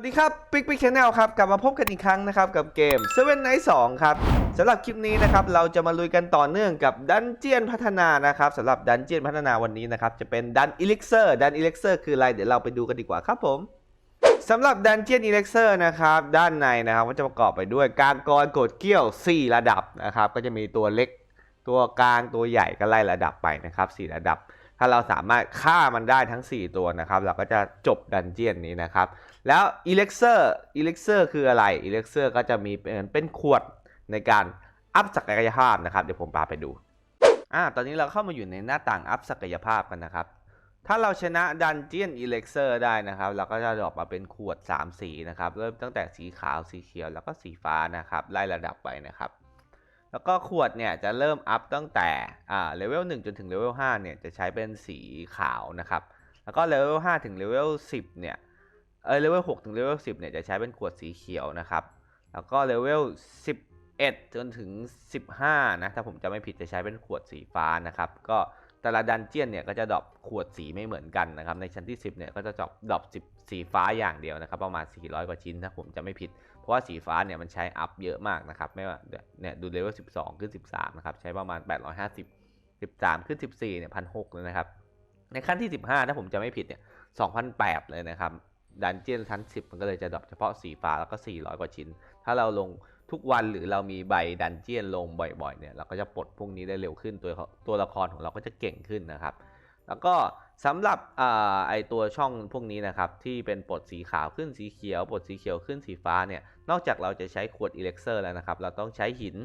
วัสดีครับปิ๊กปิ๊กชาแนลครับกลับมาพบกันอีกครั้งนะครับกับเกม Seven Night 2ครับสำหรับคลิปนี้นะครับเราจะมาลุยกันต่อเนื่องกับดันเจียนพัฒนานะครับสำหรับดันเจียนพัฒนาวันนี้นะครับจะเป็นดันอิเล็กเซอร์ดันอิเล็กเซอร์คืออะไรเดี๋ยวเราไปดูกันดีกว่าครับผมสำหรับดันเจียนอิเล็กเซอร์นะครับด้านในนะครับก็จะประกอบไปด้วยการกรกดเกี้ยว 4 ระดับนะครับก็จะมีตัวเล็กตัวกลางตัวใหญ่ก็ไล่ระดับไปนะครับ4ระดับ ถ้าเราสามารถฆ่ามันได้ทั้ง 4 ตัวนะครับ เราก็จะจบดันเจียนนี้นะครับ แล้ว Elixir Elixir คืออะไรอ Elixir ก็จะมีเป็นเป็นขวดในการอัพศักยภาพนะครับ เดี๋ยวผมพาไปดูอ่าตอนนี้เราเข้ามาอยู่ในหน้าต่างอัพศักยภาพกันนะครับ ถ้าเราชนะดันเจียนอ Elixir ได้นะครับ เราก็จะดรอปมาเป็นขวด 3 สีนะครับ เริ่มตั้งแต่สีขาวสีเขียวแล้วก็สีฟ้านะครับ ไล่ระดับไปนะครับ แล้วก็ขวดเนี่ยจะเริ่มอัพตั้งแต่อ่าเลเวล1จนถึงเลเวล5เนี่ยจะใช้เป็นสีขาวนะครับ แล้วก็เลเวล5ถึงเลเวล10เนี่ยเออเลเวล6ถึงเลเวล10เนี่ยจะใช้เป็นขวดสีเขียวนะครับ แล้วก็เลเวล11 จนถึง 15 นะ ถ้าผมจะไม่ผิดจะใช้เป็นขวดสีฟ้านะครับ ก็แต่ละดันเจียนเนี่ยก็จะดรอปขวดสีไม่เหมือนกันนะครับ ในชั้นที่ 10เนี่ยก็จะดรอปดรอป10 สีฟ้าอย่างเดียวนะครับ ประมาณ 400 กว่าชิ้นถ้าผมจะไม่ผิด ราะว่าสีฟ้าเนี่ยมันใช้อัพเยอะมากนะครับไม่ว่าเนี่ยดูเลเวล12 ขึ้น 13 นะครับ ใช้ประมาณ 850 13 ขึ้น 14 เนี่ย1,600เลยนะครับ ในขั้นที่ 15 ถ้าผมจะไม่ผิดเนี่ย2,008เลยนะครับดันเจียนชั้น 10 มันก็เลยจะดรอปเฉพาะสีฟ้าแล้วก็ 400 กว่าชิ้น ถ้าเราลงทุกวันหรือเรามีใบดันเจียนลงบ่อยๆเนี่ยเราก็จะปลดพวกนี้ได้เร็วขึ้นตัวตัวละครของเราก็จะเก่งขึ้นนะครับ แล้วก็ สำหรับอไอตัวช่องพวกนี้นะครับที่เป็นปลดสีขาวขึ้นสีเขียวปลดสีเขียวขึ้นสีฟ้าเนี่ยนอกจากเราจะใช้ขวดอิเล็กเซอร์แล้วนะครับ เราต้องใช้หิน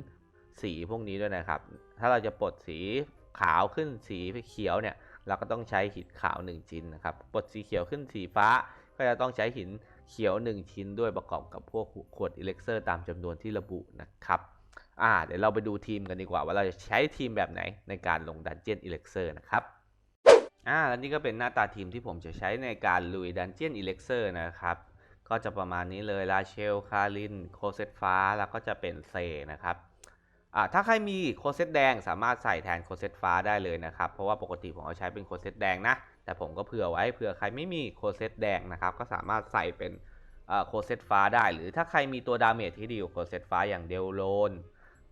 สีพวกนี้ด้วยนะครับ ถ้าเราจะปลดสีขาวขึ้นสีเขียวเนี่ยเราก็ต้องใช้หินขาว 1 ชิ้นนะครับปลดสีเขียวขึ้นสีฟ้า ก็จะต้องใช้หินเขียว 1 ชิ้นด้วยประกอบกับพวกขวดอิเล็กเซอร์ตามจำนวนที่ระบุนะครับอ่าเดี๋ยวเราไปดูทีมกันดีกว่าว่าเราจะใช้ทีมแบบไหนในการลงดันเจียนอิเล็กเซอร์นะครับ อ่าแล้วนี่ก็เป็นหน้าตาทีมที่ผมจะใช้ในการลุยดันเจียนอิเล็กเซอร์นะครับ ก็จะประมาณนี้เลยลาเชล คาริน โคเซตฟ้า แล้วก็จะเป็นเซนะครับอ่าถ้าใครมีโคเซตแดงสามารถใส่แทนโคเซตฟ้าได้เลยนะครับ เพราะว่าปกติผมเอาใช้เป็นโคเซตแดงนะ แต่ผมก็เผื่อไว้เผื่อใครไม่มีโคเซตแดงนะครับ ก็สามารถใส่เป็นโคเซตฟ้าได้ หรือถ้าใครมีตัวดาเมจที่ดีกว่าโคเซตฟ้าอย่างเดลโลน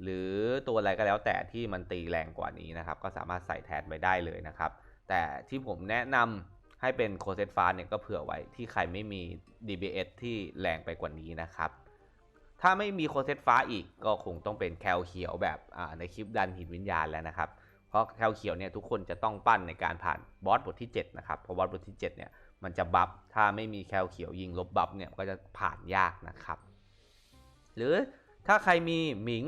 หรือตัวอะไรก็แล้วแต่ที่มันตีแรงกว่านี้นะครับ ก็สามารถใส่แทนไปได้เลยนะครับ แต่ที่ผมแนะนำให้เป็นโคเซตฟ้าเนี่ยก็เผื่อไว้ที่ใครไม่มี DBS ที่แรงไปกว่านี้นะครับ ถ้าไม่มีโคเซตฟ้าอีกก็คงต้องเป็นแคลเขียวแบบในคลิปดันหินวิญญาณแล้วนะครับ เพราะแคลเขียวเนี่ยทุกคนจะต้องปั้นในการผ่านบอสบทที่7นะครับเพราะบอสบทที่7เนี่ยมันจะบัฟถ้าไม่มีแคลเขียวยิงลบบัฟเนี่ยก็จะผ่านยากนะครับ หรือถ้าใครมีหมิง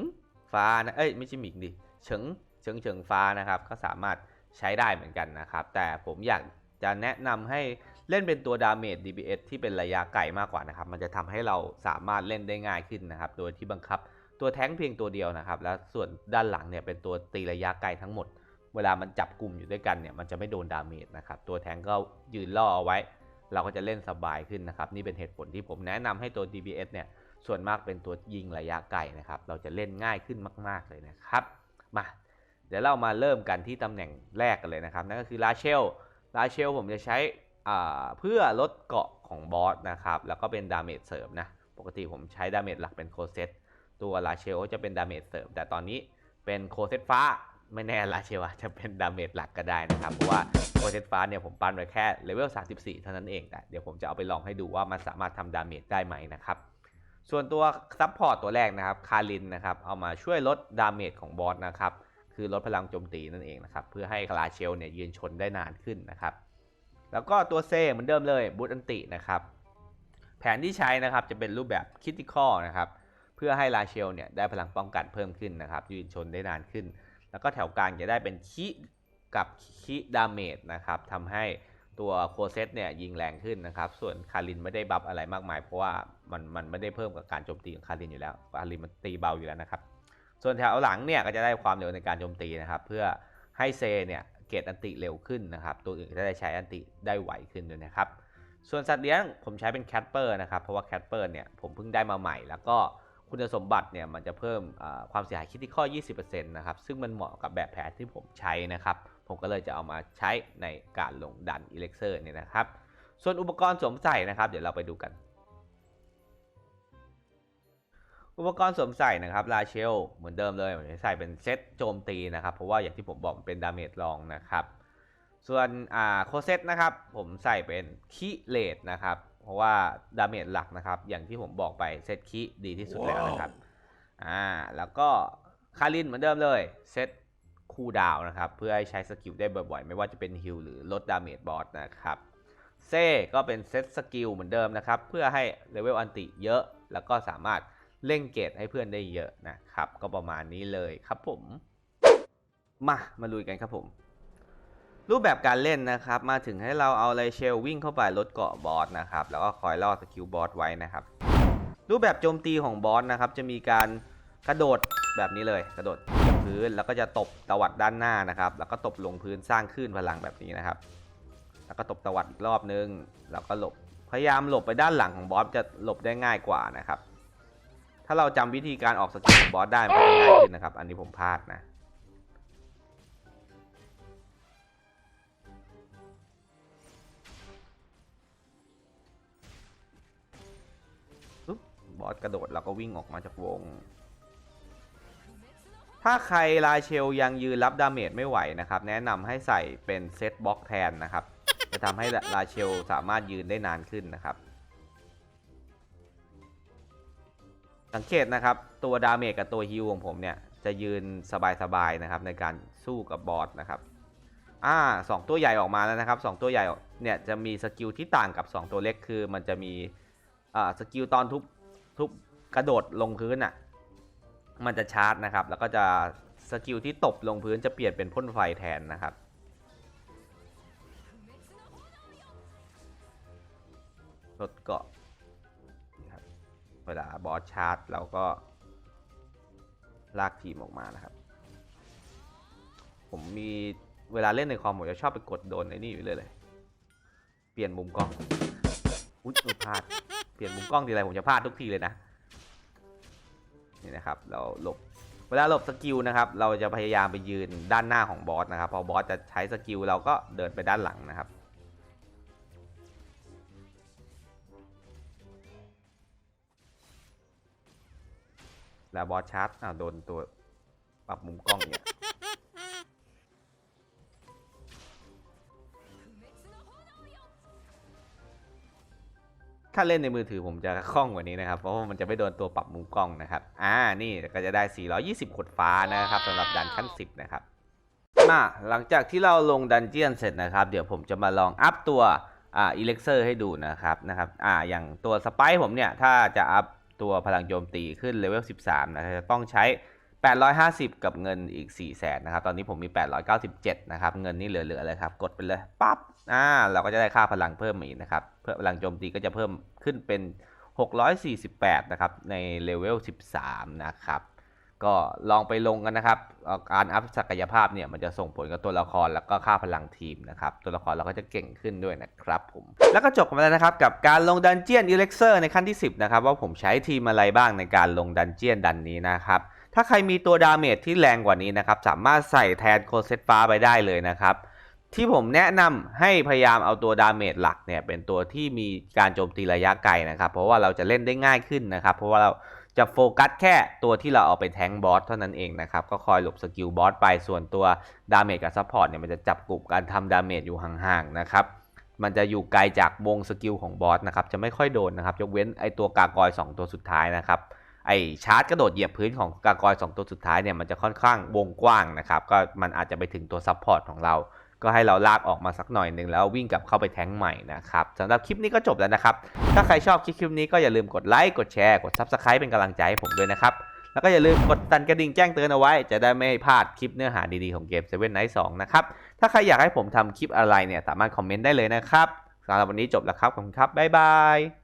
ฟ้านะเอ้ยไม่ใช่หมิงดิเฉิงเฉิงเฉิงฟ้านะครับ ก็สามารถ ใช้ได้เหมือนกันนะครับ แต่ผมอยากจะแนะนำให้เล่นเป็นตัวดาเมจ DPS ที่เป็นระยะไกลมากกว่านะครับ มันจะทำให้เราสามารถเล่นได้ง่ายขึ้นนะครับ โดยที่บังคับตัวแท้งเพียงตัวเดียวนะครับ แล้วส่วนด้านหลังเนี่ยเป็นตัวตีระยะไกลทั้งหมด เวลามันจับกลุ่มอยู่ด้วยกันเนี่ย มันจะไม่โดนดาเมจนะครับ ตัวแท้งก็ยืนล่อเอาไว้ เราก็จะเล่นสบายขึ้นนะครับ นี่เป็นเหตุผลที่ผมแนะนำให้ตัว DBS เนี่ย ส่วนมากเป็นตัวยิงระยะไกลนะครับ เราจะเล่นง่ายขึ้นมาก ๆเลยนะครับ มา เดี๋ยวเรามาเริ่มกันที่ตำแหน่งแรกกันเลยนะครับนั่นก็คือลาเชลลาเชลผมจะใช้เพื่อลดเกาะของบอสนะครับแล้วก็เป็นดาเมจเสริมนะปกติผมใช้ดาเมจหลักเป็นโคเซตตัวลาเชลจะเป็นดาเมจเสริม แต่ตอนนี้เป็นโคเซตฟ้าไม่แน่ลาเชลจะเป็นดาเมจหลักก็ได้นะครับเพราะว่าโคเซตฟ้าเนี่ยผมปั้นไว้แค่เลเวล34 เท่านั้นเองแต่เดี๋ยวผมจะเอาไปลองให้ดูว่ามันสามารถทำดาเมจได้ไหมนะครับส่วนตัวซับพอร์ตตัวแรกนะครับคารินนะครับเอามาช่วยลดดาเมจของบอสนะครับ คือลดพลังโจมตีนั่นเองนะครับ เพื่อให้ลาเชลเนี่ยยืนชนได้นานขึ้นนะครับ แล้วก็ตัวเซเหมือนเดิมเลยบูตอันตินะครับ แผนที่ใช้นะครับจะเป็นรูปแบบคิติคอลนะครับ เพื่อให้ลาเชลเนี่ยได้พลังป้องกันเพิ่มขึ้นนะครับ ยืนชนได้นานขึ้น แล้วก็แถวกลางจะได้เป็นคิกับคิดาเมจนะครับทำให้ตัวโคเซตเนี่ยยิงแรงขึ้นนะครับ ส่วนคารินไม่ได้บัฟอะไรมากมาย เพราะว่ามันมันไม่ได้เพิ่มกับการโจมตีของคารินอยู่แล้วคารินมันตีเบาอยู่แล้วนะครับ ส่วนแถวหลังเนี่ยก็จะได้ความเร็วในการโจมตีนะครับ เพื่อให้เซเนี่ยเกตอันติเร็วขึ้นนะครับ ตัวอื่นจะได้ใช้อันติได้ไวขึ้นด้วยนะครับ ส่วนสัตว์เลี้ยงผมใช้เป็นแคทเปอร์นะครับ เพราะว่าแคทเปอร์เนี่ยผมเพิ่งได้มาใหม่ แล้วก็คุณสมบัติเนี่ยมันจะเพิ่มความเสียหายคิดที่ข้อ 20%นะครับ ซึ่งมันเหมาะกับแบบแผนที่ผมใช้นะครับ ผมก็เลยจะเอามาใช้ในการลงดันอิเล็กเซอร์เนี่ยนะครับ ส่วนอุปกรณ์สวมใส่นะครับ เดี๋ยวเราไปดูกัน อุปกรณ์สวมใส่นะครับลาเชลเหมือนเดิมเลยผมจะใส่เป็นเซตโจมตีนะครับ เพราะว่าอย่างที่ผมบอกมันเป็นดาเมจรองนะครับ ส่วนอ่าโคเซตนะครับ ผมใส่เป็นคิเลตนะครับ เพราะว่าดาเมจหลักนะครับ อย่างที่ผมบอกไปเซตคิดีที่สุดแล้วนะครับอ่าแล้วก็คารินเหมือนเดิมเลยเซตคูลดาวน์นะครับ เพื่อให้ใช้สกิลได้บ่อยๆ ไม่ว่าจะเป็นฮิลหรือลดดาเมจบอสนะครับเซ่ก็เป็นเซตสกิลเหมือนเดิมนะครับ เพื่อให้เลเวลอันติเยอะแล้วก็สามารถ เล่งเกตให้เพื่อนได้เยอะนะครับ ก็ประมาณนี้เลยครับผม มามาลุยกันครับผม รูปแบบการเล่นนะครับ มาถึงให้เราเอาไลเชลวิ่งเข้าไปลดเกาะบอสนะครับ แล้วก็คอยล่อสกิลบอสไว้นะครับ รูปแบบโจมตีของบอสนะครับ จะมีการกระโดดแบบนี้เลยกระโดดพื้นแล้วก็จะตบตวัดด้านหน้านะครับ แล้วก็ตบลงพื้นสร้างคลื่นพลังแบบนี้นะครับ แล้วก็ตบตวัดอีกรอบนึงแล้วก็หลบพยายามหลบไปด้านหลังของบอสจะหลบได้ง่ายกว่านะครับ ถ้าเราจำวิธีการออกสกิลของบอสได้มันจะง่ายขึ้นนะครับ อันนี้ผมพลาดนะบบอสกระโดดเราก็วิ่งออกมาจากวง ถ้าใครลาเชลยังยืนรับดาเมจไม่ไหวนะครับ แนะนำให้ใส่เป็นเซตบล็อกแทนนะครับ จะทำให้ลาเชลสามารถยืนได้นานขึ้นนะครับ สังเกตนะครับ ตัวดาเมจกับตัวฮิลของผมเนี่ย จะยืนสบายๆนะครับในการสู้กับบอสนะครับอ่าสองตัวใหญ่ออกมาแล้วนะครับสองตัวใหญ่เนี่ยจะมีสกิลที่ต่างกับ 2 ตัวเล็กคือมันจะมีอ่าสกิลตอนทุบทุบกระโดดลงพื้นอะมันจะชาร์จนะครับ แล้วก็จะสกิลที่ตบลงพื้นจะเปลี่ยนเป็นพ่นไฟแทนนะครับลดเกาะ เวลาบอสชาร์จเราก็ ลากทีมออกมานะครับ ผมมีเวลาเล่นในคอมผมจะชอบไปกดโดนไอ้นี่อยู่เลยเลย เปลี่ยนมุมกล้อง อุ๊ยพลาด เปลี่ยนมุมกล้องทีไรผมจะพลาดทุกทีเลยนะ นี่นะครับ เราหลบ เวลาหลบสกิลนะครับ เราจะพยายามไปยืนด้านหน้าของบอสนะครับ พอบอสจะใช้สกิลเราก็เดินไปด้านหลังนะครับ แล้วบอสชาร์จอ้าโดนตัวปรับมุมกล้องเนี่ยถ้าเล่นในมือถือผมจะคล่องกว่านี้นะครับ เพราะว่ามันจะไม่โดนตัวปรับมุมกล้องนะครับ อ่า นี่ก็จะได้ 420 ขดฟ้านะครับสำหรับดันขั้น 10 นะครับ มาหลังจากที่เราลงดันเจียนเสร็จนะครับ เดี๋ยวผมจะมาลองอัพตัวอ่าอิเล็กเซอร์ให้ดูนะครับนะครับ อ่า อย่างตัวสไปผมเนี่ย ถ้าจะอัพ ตัวพลังโจมตีขึ้นเลเวล 13 นะจะต้องใช้ 850 กับเงินอีก 4 0 0แสนนะครับ ตอนนี้ผมมี 897 นะครับ เงินนี่เหลือๆเลยครับ กดไปเลย ปั๊บ อ่า เราก็จะได้ค่าพลังเพิ่มมาอีกนะครับ เพื่อพลังโจมตีก็จะเพิ่มขึ้นเป็น 648 นะครับ ในเลเวล 13 นะครับ ก็ลองไปลงกันนะครับ การอัพศักยภาพเนี่ยมันจะส่งผลกับตัวละครแล้วก็ค่าพลังทีมนะครับ ตัวละครเราก็จะเก่งขึ้นด้วยนะครับผม แล้วก็จบกันไปแล้วนะครับกับการลงดันเจียนอิเล็กเซอร์ในขั้นที่ 10 นะครับ ว่าผมใช้ทีมอะไรบ้างในการลงดันเจียนดันนี้นะครับ ถ้าใครมีตัวดาเมจที่แรงกว่านี้นะครับ สามารถใส่แทนโคเซตฟ้าไปได้เลยนะครับที่ผมแนะนำให้พยายามเอาตัวดาเมจหลักเนี่ยเป็นตัวที่มีการโจมตีระยะไกลนะครับ เพราะว่าเราจะเล่นได้ง่ายขึ้นนะครับ เพราะว่าเรา จะโฟกัสแค่ตัวที่เราเอาไปแทงบอสเท่านั้นเองนะครับ ก็คอยหลบสกิลบอสไปส่วนตัวดาเมจกับซัพพอร์ตเนี่ยมันจะจับกลุ่มการทำดาเมจอยู่ห่างๆนะครับมันจะอยู่ไกลจากวงสกิลของบอสนะครับ จะไม่ค่อยโดนนะครับ ยกเว้นไอตัวกากอย 2 ตัวสุดท้ายนะครับ ไอชาร์จกระโดดเหยียบพื้นของกากอย 2 ตัวสุดท้ายเนี่ยมันจะค่อนข้างวงกว้างนะครับ ก็มันอาจจะไปถึงตัวซัพพอร์ตของเรา ก็ให้เราลากออกมาสักหน่อยหนึ่งแล้ววิ่งกลับเข้าไปแท้งใหม่นะครับสำหรับคลิปนี้ก็จบแล้วนะครับ ถ้าใครชอบคลิปคลิปนี้ก็อย่าลืมกดไลค์กดแชร์กด Subscribe เป็นกำลังใจให้ผมด้วยนะครับแล้วก็อย่าลืมกดสั่นกระดิ่งแจ้งเตือนเอาไว้ จะได้ไม่พลาดคลิปเนื้อหาดีๆของเกม Seven Night 2นะครับ ถ้าใครอยากให้ผมทำคลิปอะไรเนี่ย สามารถคอมเมนต์ได้เลยนะครับสำหรับวันนี้จบแล้วครับ ขอบคุณครับ บ๊ายบาย